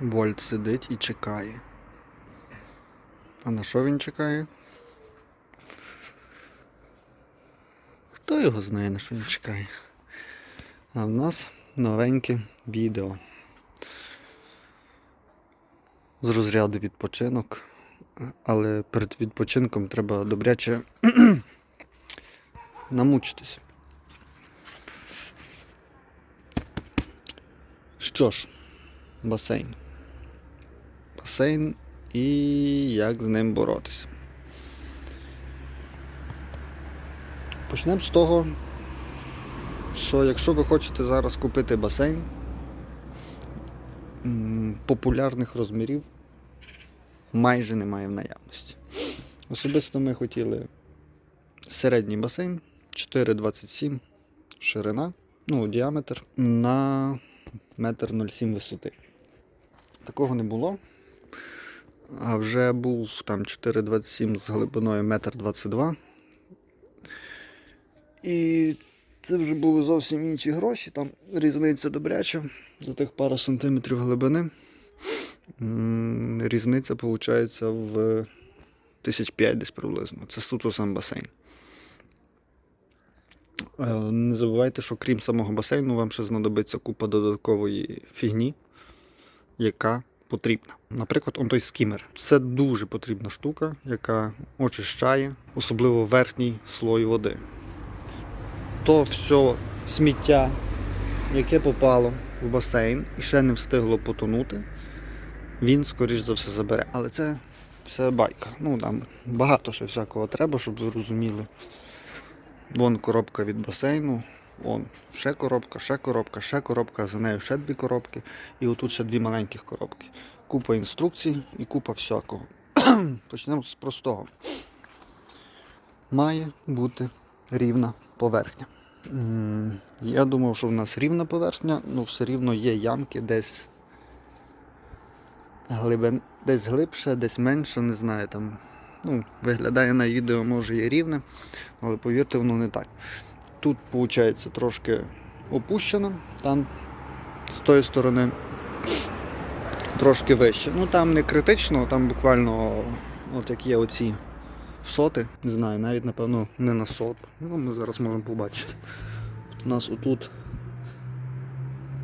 Вольт сидить і чекає. А на що він чекає? Хто його знає, на що він чекає? А в нас новеньке відео. З розряду відпочинок. Але перед відпочинком треба добряче намучитись. Що ж, басейн. Басейн і як з ним боротися. Почнемо з того, що якщо ви хочете зараз купити басейн популярних розмірів майже немає в наявності. Особисто ми хотіли середній басейн 4,27 ширина, ну, діаметр на метр 0,7 висоти. Такого не було. А вже був там 4,27 з глибиною 1,22 м. І це вже були зовсім інші гроші. Там різниця добряча за тих пару сантиметрів глибини. Різниця виходить в тисяч п'ять десь приблизно. Це суто сам басейн. Е, Не забувайте, що крім самого басейну, вам ще знадобиться купа додаткової фігні, яка потрібна. Наприклад, он той скімер. Це дуже потрібна штука, яка очищає, особливо верхній слой води. То все сміття, яке попало в басейн і ще не встигло потонути, він, скоріш за все, забере. Але це все байка. Ну там багато ще всякого треба, щоб ви розуміли. Вон коробка від басейну, вон ще коробка, ще коробка, ще коробка, за нею ще дві коробки, і отут ще дві маленьких коробки. Купа інструкцій і купа всякого. Почнемо з простого. Має бути рівна поверхня. Я думав, що в нас рівна поверхня, але все рівно є ямки десь глибин, десь глибше, десь менше, не знаю. там. Ну, виглядає на відео, може і рівне, але повірте, воно не так. Тут, виходить, трошки опущено, там з тої сторони трошки вище. Ну там не критично, там буквально от як є оці соти, не знаю, навіть напевно не на сот. Ну, ми зараз можемо побачити. У нас отут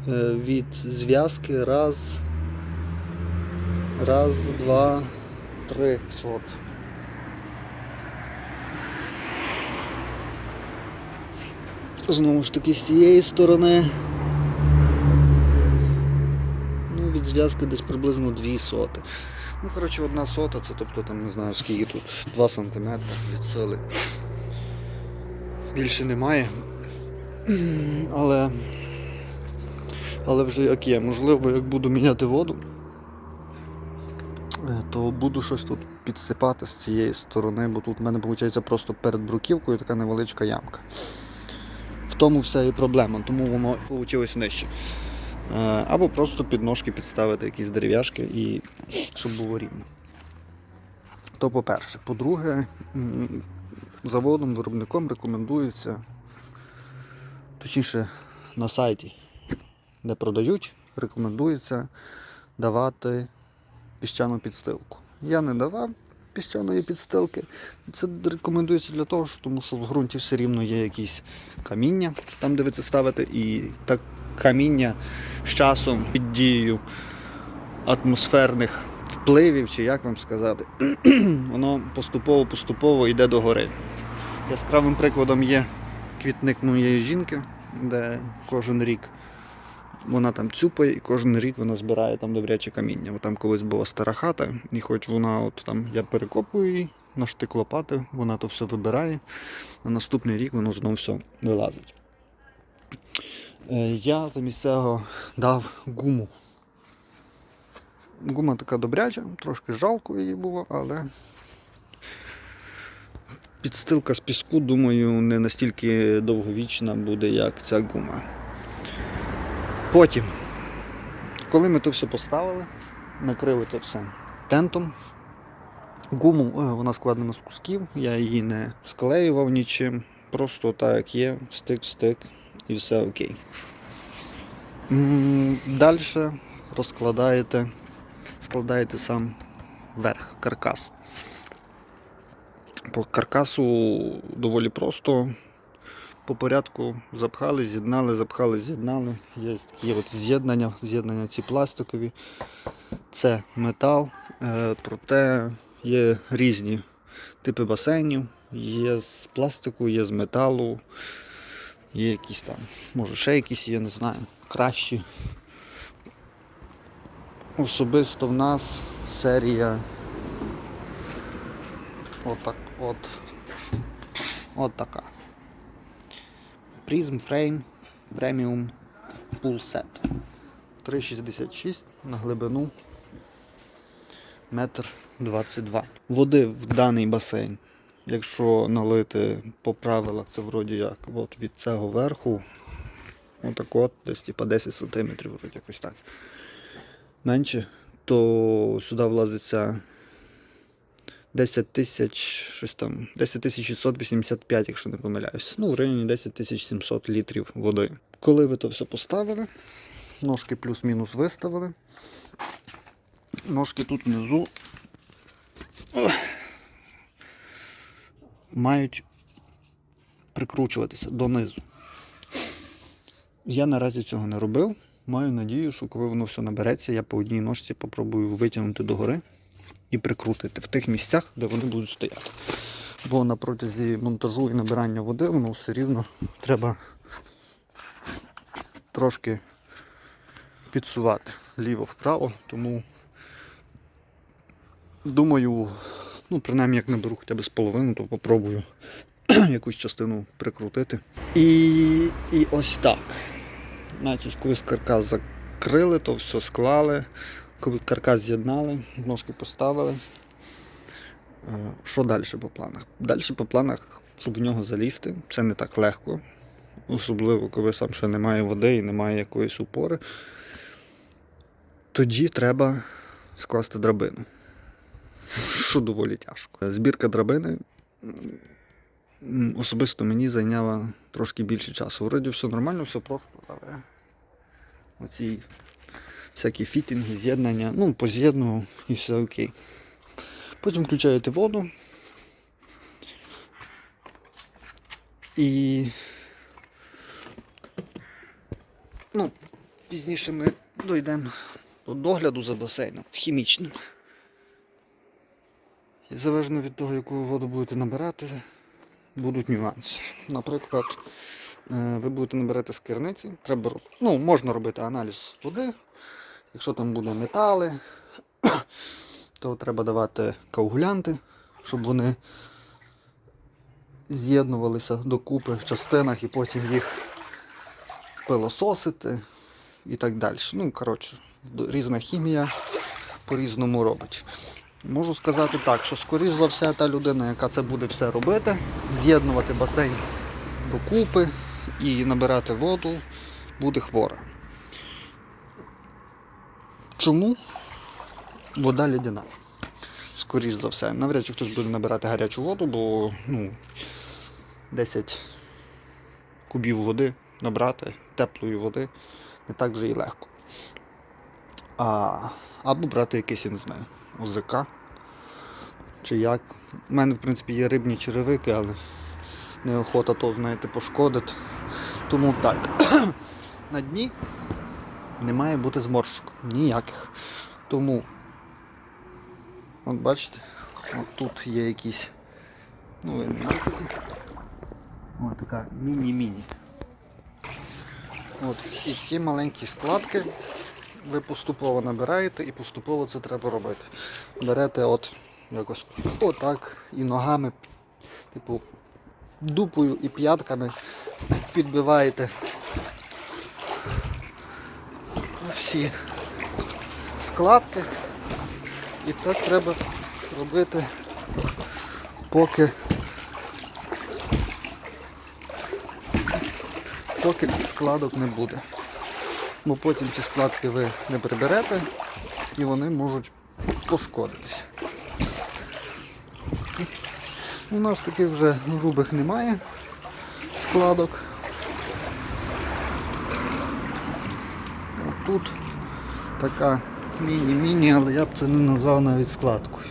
е, від зв'язки раз, раз, два, три сот. Знову ж таки з цієї сторони. Ну, від зв'язки десь приблизно 2 соти. Ну, коротше, одна сота, це тобто там не знаю скільки тут 2 см від сили. Більше немає. Але. Але вже як є, можливо, як буду міняти воду, е, то буду щось тут підсипати з цієї сторони, бо тут в мене виходить просто перед бруківкою така невеличка ямка. Тому вся і проблема, тому воно вийшло нижче. Е, Або просто під ножки підставити якісь дерев'яшки і щоб було рівно. То по-перше. По-друге, заводом, виробником рекомендується, точніше на сайті, де продають, рекомендується давати піщану підстилку. Я не давав піщаної підстилки. Це рекомендується для того, тому що в ґрунті все рівно є якісь каміння, там де ви це ставите, і так каміння з часом під дією атмосферних впливів, чи як вам сказати, воно поступово-поступово йде до гори. Яскравим прикладом є квітник моєї жінки, де кожен рік вона там цюпає і кожен рік вона збирає там добряче каміння. Бо там колись була стара хата, і хоч вона от там, я перекопую її на штик лопати, вона то все вибирає. На наступний рік воно знову все вилазить. Е, Я замість цього дав гуму. Гума така добряча, трошки жалко її було, але підстилка з піску, думаю, не настільки довговічна буде, як ця гума. Потім, коли ми то все поставили, накрили це все тентом. Гуму е, вона складена з кусків, я її не склеював нічим, просто так як є, стик-стик і все окей. Далі розкладаєте складаєте сам верх, каркас. По каркасу доволі просто. По порядку запхали, з'єднали, запхали, з'єднали. Є такі от з'єднання, з'єднання ці пластикові. Це метал, е, проте є різні типи басейнів. Є з пластику, є з металу, є якісь там, може ще якісь є, не знаю, кращі. Особисто в нас серія отак, от, от така. Prism Frame Premium Pool Set. 3,66 на глибину метр 22. Води в даний басейн, якщо налити по правилах, це вроді як от від цього верху, отак от, десь типа 10 см, вроді якось так. Менше, то сюди влазиться 10 тисяч, щось там, 10 тисяч 685, якщо не помиляюсь. Ну, в районі 10 тисяч 700 літрів води. Коли ви то все поставили, ножки плюс-мінус виставили. Ножки тут внизу мають прикручуватися донизу. Я наразі цього не робив. Маю надію, що коли воно все набереться, я по одній ножці попробую витягнути догори і прикрутити в тих місцях, де вони будуть стояти. Бо на протязі монтажу і набирання води воно все рівно треба трошки підсувати ліво-вправо, тому думаю, ну, принаймні як наберу хоча б з половину, то попробую якусь частину прикрутити. І, і ось так. Значить, коли каркас закрили, то все склали. Коли каркас з'єднали, ножки поставили. Е, Що далі по планах? Далі по планах, щоб в нього залізти, це не так легко. Особливо, коли сам ще немає води і немає якоїсь упори. Тоді треба скласти драбину. Що доволі тяжко. Збірка драбини особисто мені зайняла трошки більше часу. Вроді все нормально, все просто, але оці всякі фітінги, з'єднання, ну, поз'єднував і все окей. Потім включаєте воду. І ну, пізніше ми дійдемо до догляду за басейном хімічним. І залежно від того, яку воду будете набирати, будуть нюанси. Наприклад, е, ви будете набирати з керниці, треба, ну, можна робити аналіз води. Якщо там буде метали, то треба давати коагулянти, щоб вони з'єднувалися докупи в частинах і потім їх пилососити і так далі. Ну, коротше, різна хімія по-різному робить. Можу сказати так, що скоріш за все та людина, яка це буде все робити, з'єднувати басейн докупи і набирати воду, буде хвора. Чому? Вода лідяна. Скоріш за все. Навряд чи хтось буде набирати гарячу воду, бо ну, 10 кубів води набрати, теплої води, не так вже і легко. А, або брати якийсь, я не знаю, ОЗК. Чи як. У мене, в принципі, є рибні черевики, але неохота то, знаєте, пошкодити. Тому так. На дні не має бути зморщик. Ніяких. Тому, от бачите, от тут є якісь. Ну. Ось така міні-міні. От, і ці маленькі складки ви поступово набираєте і поступово це треба робити. Берете от якось отак і ногами, типу, дупою і п'ятками підбиваєте всі складки. І так треба робити, поки поки складок не буде. Бо потім ці складки ви не приберете і вони можуть пошкодитися. У нас таких вже грубих немає складок. Тут така Міні-міні, але я б це не назвав навіть складкою.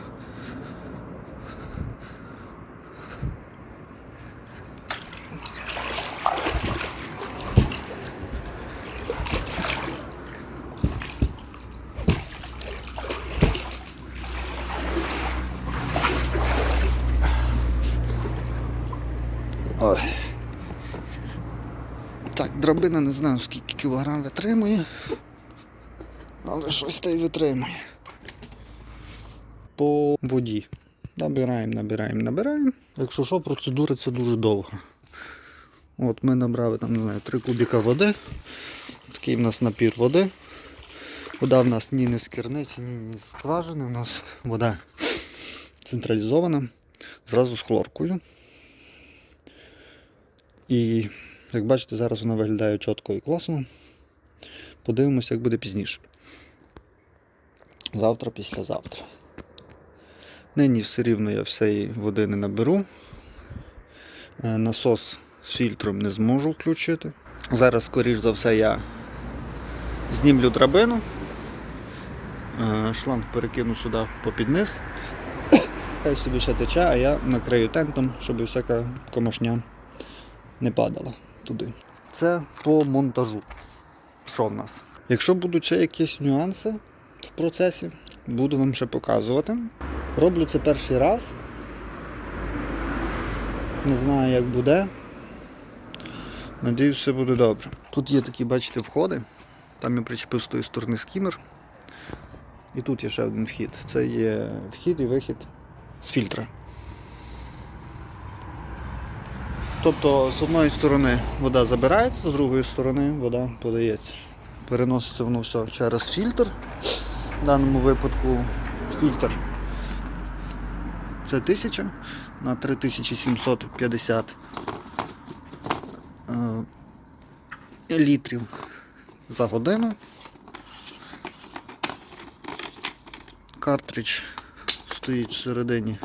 Ой. Так, драбина не знаю скільки кілограм витримує, щось та й витримує. По воді. Набираємо, набираємо, набираємо. Якщо що, процедура це дуже довга. От ми набрали там, не знаю, 3 кубіка води. Такий в нас напір води. Вода в нас ні не з керниці, ні не з скважини. У нас вода централізована, зразу з хлоркою. І як бачите, зараз вона виглядає чітко і класно. Подивимося, як буде пізніше. Завтра, післязавтра. Нині все рівно я всієї води не наберу. Е, Насос з фільтром не зможу включити. Зараз, скоріш за все, я знімлю драбину. Е, Шланг перекину сюди попід низ. Хай собі ще тече, а я накрию тентом, щоб всяка комашня не падала туди. Це по монтажу. Що в нас? Якщо будуть ще якісь нюанси в процесі, буду вам ще показувати. Роблю це перший раз. Не знаю, як буде. Надіюсь, все буде добре. Тут є такі, бачите, входи. Там я причепив з тої сторони скімер. І тут є ще один вхід. Це є вхід і вихід з фільтра. Тобто з одної сторони вода забирається, з другої сторони вода подається. Переноситься воно все через фільтр. В даному випадку фільтр це 1000 на 3750 е, літрів за годину. Картридж стоїть всередині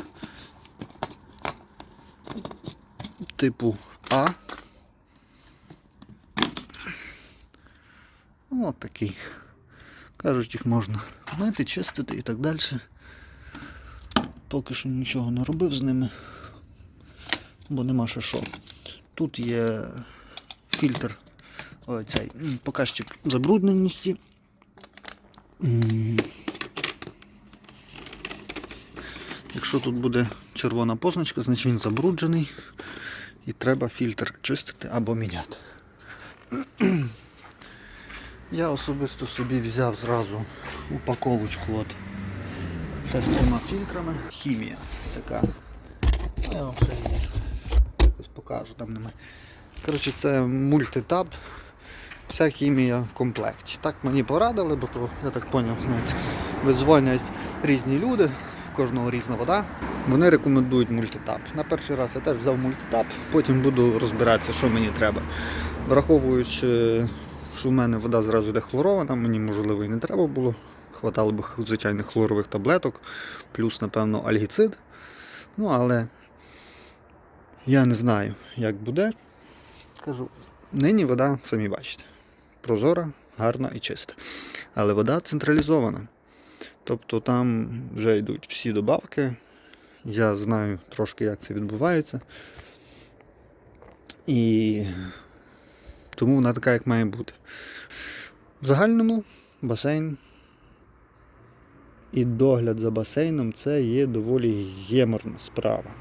типу А. От такий. Кажуть, їх можна мити, чистити і так далі. Поки що нічого не робив з ними, бо нема ще що. Тут є фільтр, ой, цей показчик забрудненості. Якщо тут буде червона позначка, значить він забруджений і треба фільтр чистити або міняти. Я особисто собі взяв зразу упаковочку от ще з трьома фільтрами. Хімія така. Я вам ще якось покажу, там немає. Коротше, це мультитаб. Вся хімія в комплекті. Так мені порадили, бо то, я так зрозумів, видзвонять різні люди, кожного різна вода. Вони рекомендують мультитап. На перший раз я теж взяв мультитап, потім буду розбиратися, що мені треба. Враховуючи, що в мене вода зразу йде хлорована, мені можливо і не треба було. Хватало б звичайних хлорових таблеток, плюс, напевно, альгіцид. Ну, але я не знаю, як буде. Кажу, нині вода, самі бачите, прозора, гарна і чиста. Але вода централізована. Тобто там вже йдуть всі добавки. Я знаю трошки, як це відбувається. І тому вона така, як має бути. В загальному басейн і догляд за басейном це є доволі геморна справа.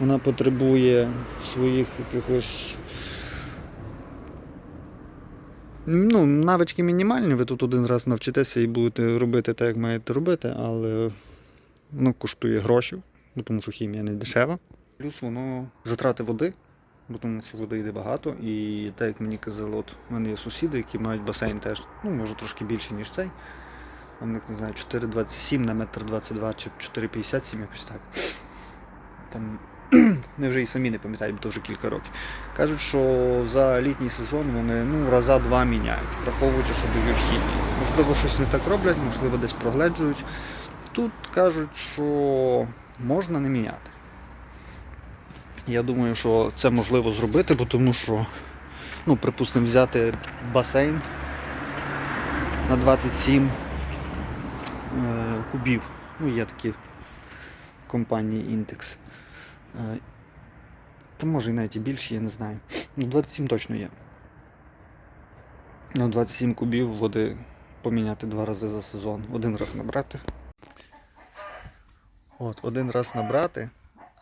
Вона потребує своїх якихось. Ну, навички мінімальні, ви тут один раз навчитеся і будете робити так, як маєте робити, але воно коштує грошей, бо тому що хімія не дешева. Плюс воно затрати води, бо тому що води йде багато. І так як мені казали, от в мене є сусіди, які мають басейн теж, ну може трошки більше, ніж цей. А в них не знаю, 4,27 на метр 22 чи 4,57 якось так. Там ми вже і самі не пам'ятають, бо то вже кілька років. Кажуть, що за літній сезон вони ну, раза два міняють, враховуючи, що дають хімії. Можливо, щось не так роблять, можливо, десь прогледжують. Тут кажуть, що можна не міняти. Я думаю, що це можливо зробити, бо тому що, ну, припустимо, взяти басейн на 27 е, кубів. Ну, є такі компанії. Е, та може і навіть і більше, я не знаю. Ну, 27 точно є. Ну, 27 кубів води поміняти два рази за сезон. Один раз набрати. От, один раз набрати,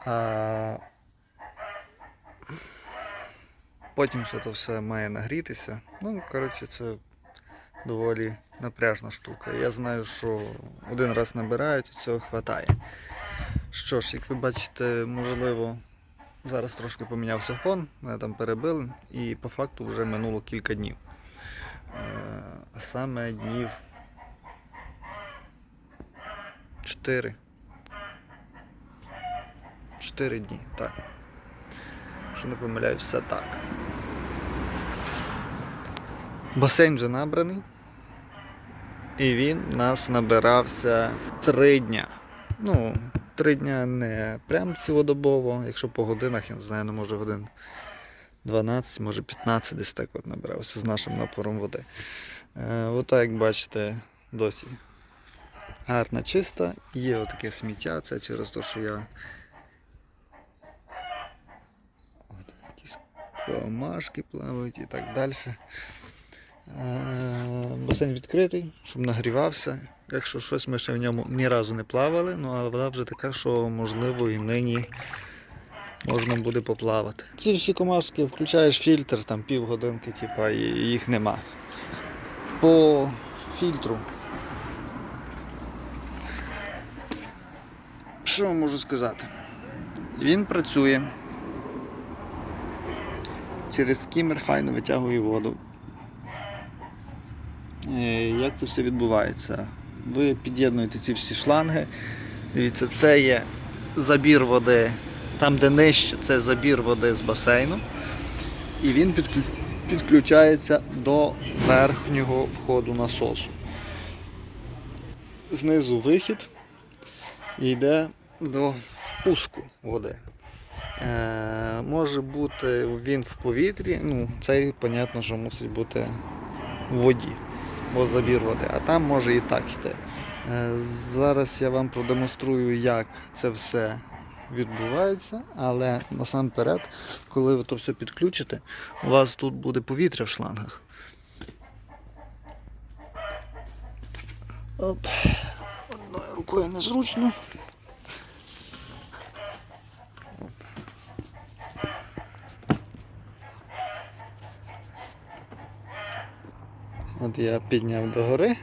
а потім ще то все має нагрітися. Ну, коротше, це доволі напряжна штука. Я знаю, що один раз набирають і цього вистачає. Що ж, як ви бачите, можливо, зараз трошки помінявся фон, мене там перебили, і по факту вже минуло кілька днів. Е, А саме днів 4. 4 дні, так. Що не помиляюсь, все так. Басейн вже набраний. І він у нас набирався 3 дня. Ну, 3 дня не прям цілодобово, якщо по годинах, я не знаю, ну може годин 12, може 15 десь так от набирався з нашим напором води. Е, Ота, як бачите, досі гарна, чиста. Є отаке сміття, це через те, що я От, якісь комашки плавають і так далі. Е, Басейн відкритий, щоб нагрівався. Якщо щось ми ще в ньому ні разу не плавали, ну але вода вже така, що можливо і нині можна буде поплавати. Ці всі комашки, включаєш фільтр, там півгодинки, типа, і їх нема. По фільтру. Що можу сказати? Він працює. Через скімер файно витягує воду. Е, Як це все відбувається? Ви під'єднуєте ці всі шланги. Дивіться, це є забір води. Там, де нижче, це забір води з басейну. І він підключається до верхнього входу насосу. Знизу вихід і йде до впуску води. Е, може бути він в повітрі, ну, цей, понятно, що мусить бути в воді, бо забір води, а там може і так йти. Е, зараз я вам продемонструю, як це все відбувається, але насамперед, коли ви то все підключите, у вас тут буде повітря в шлангах. Оп. Одною рукою незручно. От я підняв до гори.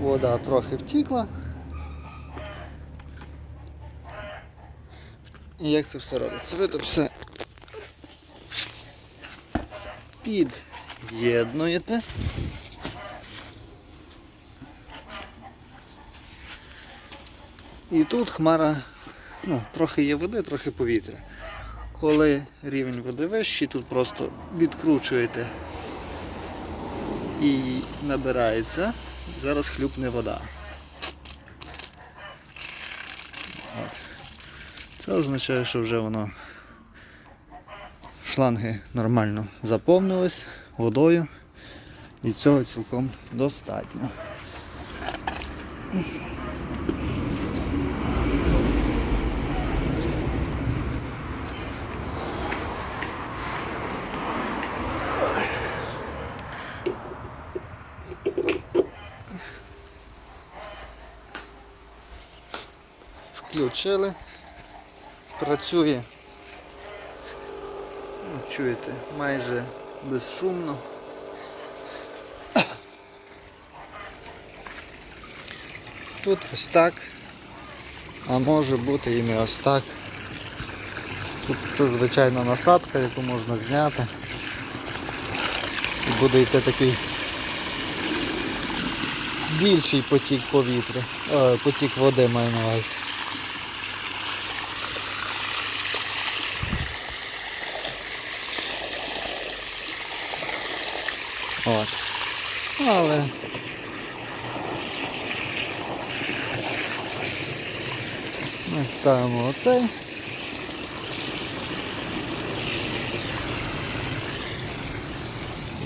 Вода трохи втікла. І як це все робиться? Ви це все під'єднуєте. І тут хмара, ну, трохи є води, трохи повітря. Коли рівень води вищий, тут просто відкручуєте і набирається. Зараз хлюпне вода. Це означає, що вже воно шланги нормально заповнились водою і цього цілком достатньо. Включили, працює, Ну, чуєте, майже безшумно. Тут ось так, а може бути і не ось так. Тут це звичайна насадка, яку можна зняти. І буде йти такий більший потік повітря, О, потік води маю на увазі. От. Але ми ставимо оцей.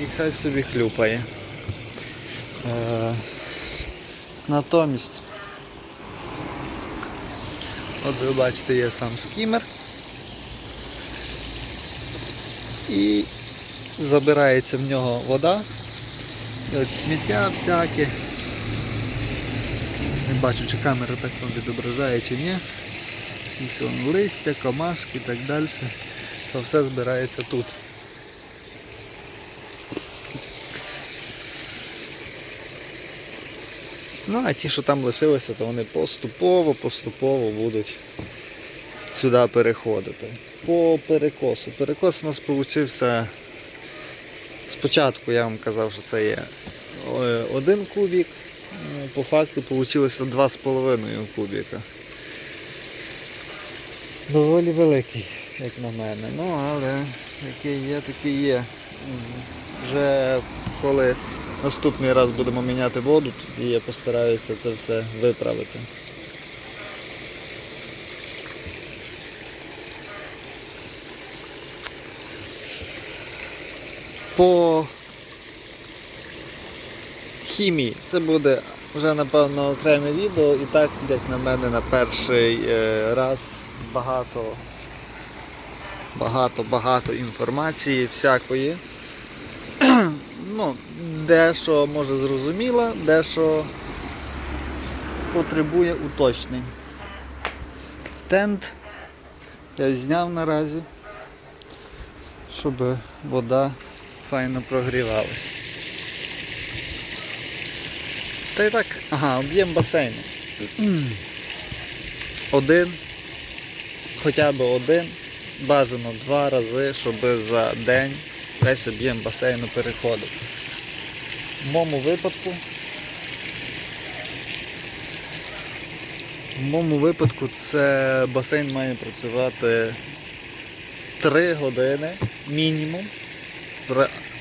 і хай собі хлюпає. Е, натомість, от ви бачите, є сам скімер. І забирається в нього вода. І от сміття всяке. Не бачу, чи камера так вам відображає чи ні. І все, листя, комашки і так далі. То все збирається тут. Ну, а ті, що там лишилися, то вони поступово, поступово будуть сюди переходити. По перекосу. Перекос у нас вийшов спочатку, я вам казав, що це є е, один кубік. Ну, По факту вийшло 2,5 кубіка. Доволі великий, як на мене. Ну, але який є, такий є. Вже коли наступний раз будемо міняти воду, тоді я постараюся це все виправити. По хімії це буде вже напевно окреме відео і так, як на мене, на перший е, раз багато багато багато інформації всякої. ну, дещо може зрозуміло, дещо потребує уточнень. Тент я зняв наразі, щоб вода файно прогрівалась. Та й так, ага, об'єм басейну. Один, хоча б один, бажано два рази, щоб за день весь об'єм басейну переходив. В моєму випадку. В моєму випадку це басейн має працювати 3 години мінімум,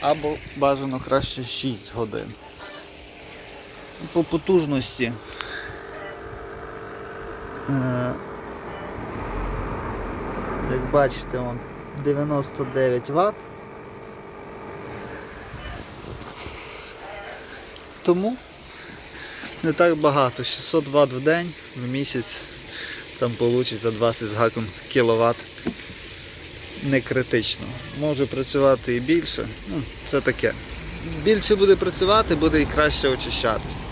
або бажано краще 6 годин. По потужності. е, Як бачите, он 99 Вт. Тому не так багато, 600 Вт в день, в місяць там вийде 20 з гаком кВт. Не критично. Може працювати і більше. Ну, це таке. Більше буде працювати, буде і краще очищатися.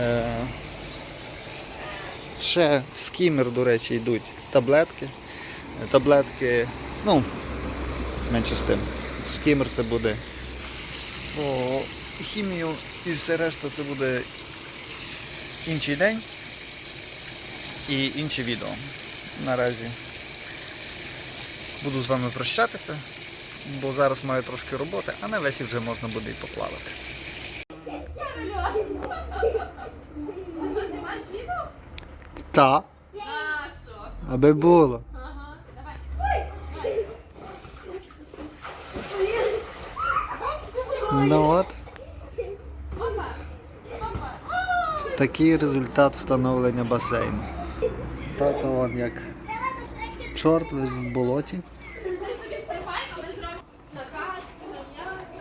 Е, ще в скімер, до речі, йдуть таблетки. Е, Таблетки, ну, менше з тим. Скімер це буде. По хімію і все решта це буде інший день і інші відео. Наразі буду з вами прощатися, бо зараз маю трошки роботи, а на весі вже можна буде і поплавати. Ти що, знімаєш відео? Та, А, що? аби було. Ага, давай. Ну от, такий результат встановлення басейну. Тато вон як чорт в болоті,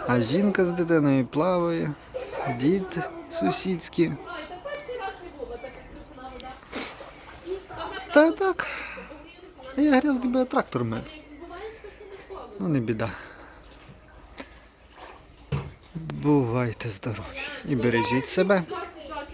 а жінка з дитиною плаває, дід сусідський. Та так. Я грязний би трактор мив. Ну не біда. Бувайте здорові і бережіть себе.